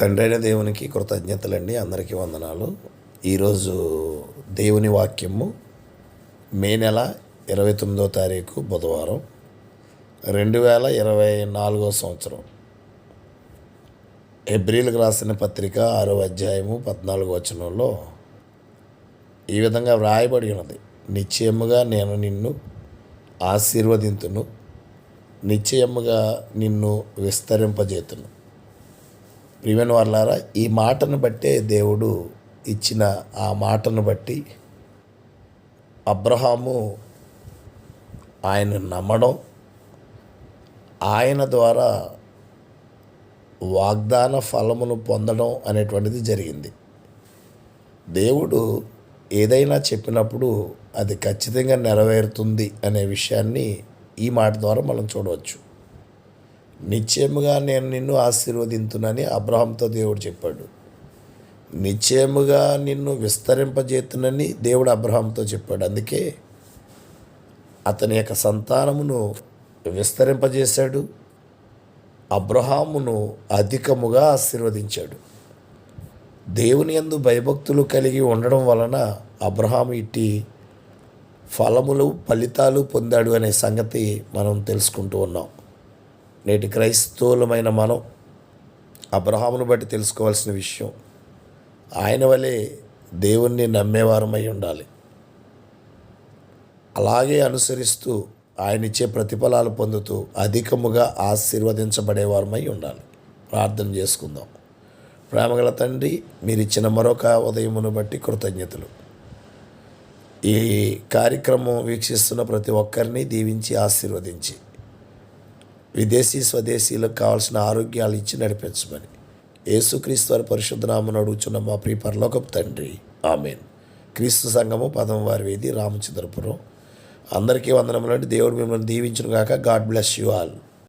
తండ్రైన దేవునికి కృతజ్ఞతలండి. అందరికీ వందనాలు. ఈరోజు దేవుని వాక్యము మే నెల ఇరవై తొమ్మిదో తారీఖు బుధవారం రెండు వేల ఇరవై నాలుగో సంవత్సరం. ఏప్రిల్కి రాసిన పత్రిక ఆరో అధ్యాయము పద్నాలుగో వచనంలో ఈ విధంగా వ్రాయబడి ఉన్నది. నిశ్చయముగా నేను నిన్ను ఆశీర్వదింతును. నిశ్చయముగా నిన్ను విస్తరింపజేతును. ప్రియమైన వాళ్ళారా ఈ మాటను బట్టే దేవుడు ఇచ్చిన ఆ మాటను బట్టి అబ్రహాము ఆయన నమ్మడం ఆయన ద్వారా వాగ్దాన ఫలమును పొందడం అనేటువంటిది జరిగింది. దేవుడు ఏదైనా చెప్పినప్పుడు అది ఖచ్చితంగా నెరవేరుతుంది అనే విషయాన్ని ఈ మాట ద్వారా మనం చూడవచ్చు. నిశ్చయముగా నేను నిన్ను ఆశీర్వదింతునని అబ్రహాంతో దేవుడు చెప్పాడు. నిశ్చయముగా నిన్ను విస్తరింపజేతునని దేవుడు అబ్రహాంతో చెప్పాడు. అందుకే అతని యొక్క సంతానమును విస్తరింపజేశాడు. అబ్రహామును అధికముగా ఆశీర్వదించాడు. దేవుని యందు భయభక్తులు కలిగి ఉండడం వలన అబ్రహాం ఇట్టి ఫలములు ఫలితాలు పొందాడు అనే సంగతి మనం తెలుసుకుంటూ ఉన్నాం. నేటి క్రైస్తవులమైన మనం అబ్రహామును బట్టి తెలుసుకోవాల్సిన విషయం. ఆయన వలె దేవుణ్ణి నమ్మేవారమై ఉండాలి. అలాగే అనుసరిస్తూ ఆయన ఇచ్చే ప్రతిఫలాలు పొందుతూ అధికముగా ఆశీర్వదించబడేవారమై ఉండాలి. ప్రార్థన చేసుకుందాం. ప్రేమగల తండ్రి మీరు ఇచ్చిన మరొక ఉదయమును బట్టి కృతజ్ఞతలు. ఈ కార్యక్రమం వీక్షిస్తున్న ప్రతి ఒక్కరిని దీవించి ఆశీర్వదించి. విదేశీ స్వదేశీలకు కావాల్సిన ఆరోగ్యాలు ఇచ్చి నడిపించమని. యేసుక్రీస్తు వారి పరిశుద్ధనామను అడుగుచున్న మా ప్రియ పరలోకపు తండ్రి. ఆమెన్. క్రీస్తు సంఘము పదం వారి వీధి రామచంద్రపురం. అందరికీ వందనములంటే దేవుడు మిమ్మల్ని దీవించును గాక గాడ్ బ్లెస్ యు ఆల్.